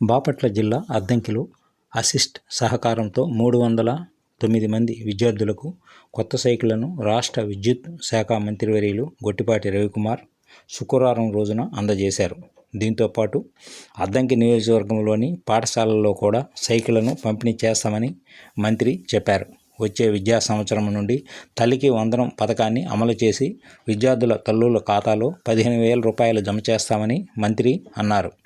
బాపట్ల జిల్లా అద్దంకిలో అసిస్ట్ సహకారంతో మూడు వందల తొమ్మిది మంది విద్యార్థులకు కొత్త సైకిళ్ళను రాష్ట్ర విద్యుత్ శాఖ మంత్రివర్యులు గొట్టిపాటి రవికుమార్ శుక్రవారం రోజున అందజేశారు. దీంతో పాటు అద్దంకి నియోజకవర్గంలోని పాఠశాలల్లో కూడా సైకిళ్ళను పంపిణీ చేస్తామని మంత్రి చెప్పారు. వచ్చే విద్యా సంవత్సరం నుండి తల్లికి వందనం పథకాన్ని అమలు చేసి విద్యార్థుల తల్లుల ఖాతాలో పదిహేను వేల రూపాయలు జమ చేస్తామని మంత్రి అన్నారు.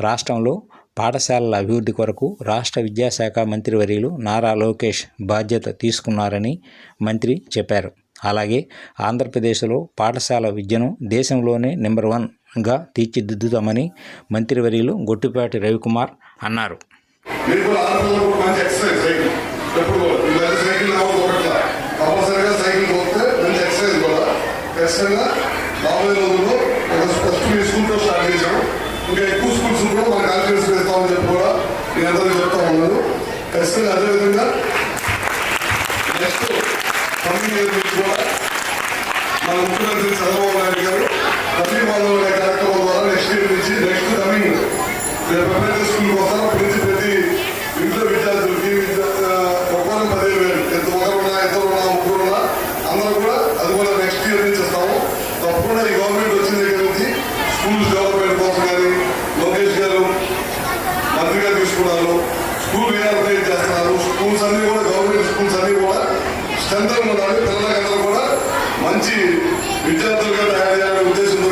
రాష్ట్రంలో పాఠశాలల అభివృద్ధి కొరకు రాష్ట్ర విద్యాశాఖ మంత్రివర్యులు నారా లోకేష్ బాధ్యత తీసుకున్నారని మంత్రి చెప్పారు. అలాగే ఆంధ్రప్రదేశ్లో పాఠశాల విద్యను దేశంలోనే నెంబర్ వన్గా తీర్చిదిద్దుతామని మంత్రివర్యులు గొట్టిపాటి రవికుమార్ అన్నారు. ఖచ్చితంగా రాబోయే రోజుల్లో ఒక స్టార్ట్ చేశాం. నేను అందరూ చెప్తా ఉన్నాను ఖచ్చితంగా అదేవిధంగా నెక్స్ట్ కమింగ్ ఇయర్ కూడా మన ముఖ్యమంత్రి చంద్రబాబు నాయుడు గారు తల్లి బాంధవులు కార్యక్రమం ద్వారా నెక్స్ట్ ఇయర్ నుంచి నెక్స్ట్ కమింగ్ రేపు ఎవరైతే స్కూల్కి ప్రతి ప్రతి ఇంట్లో విద్యార్థులకి ఒక్కొక్కరు పదిహేను వేలు. ఎంత ఉన్నా ఇద్దరున్నా ముగ్గురున్నా అందరూ కూడా అది కూడా నెక్స్ట్ ఇయర్ నుంచి ఇస్తాము తప్పకుండా ఈ గవర్నమెంట్ వచ్చిన దగ్గర చేస్తున్నారు స్కూల్ వేయాలి క్రియేట్ చేస్తున్నారు. స్కూల్స్ అన్ని కూడా గవర్నమెంట్ స్కూల్స్ అన్ని కూడా స్ట్రెంత్ ఉండాలి పిల్లలకందరూ కూడా మంచి విద్యార్థులుగా తయారయ్యాలని ఉద్దేశంతో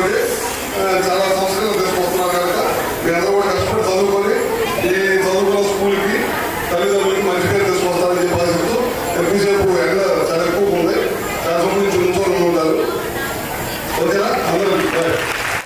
చాలా సంస్కరణ తీసుకొస్తున్నారు కనుక మీ అందరూ కూడా కష్టపడి చదువుకొని ఈ చదువుకున్న స్కూల్కి తల్లిదండ్రులకి మంచి పేరు తీసుకొస్తారని చెప్పి చెప్తూ ఎంపీసీ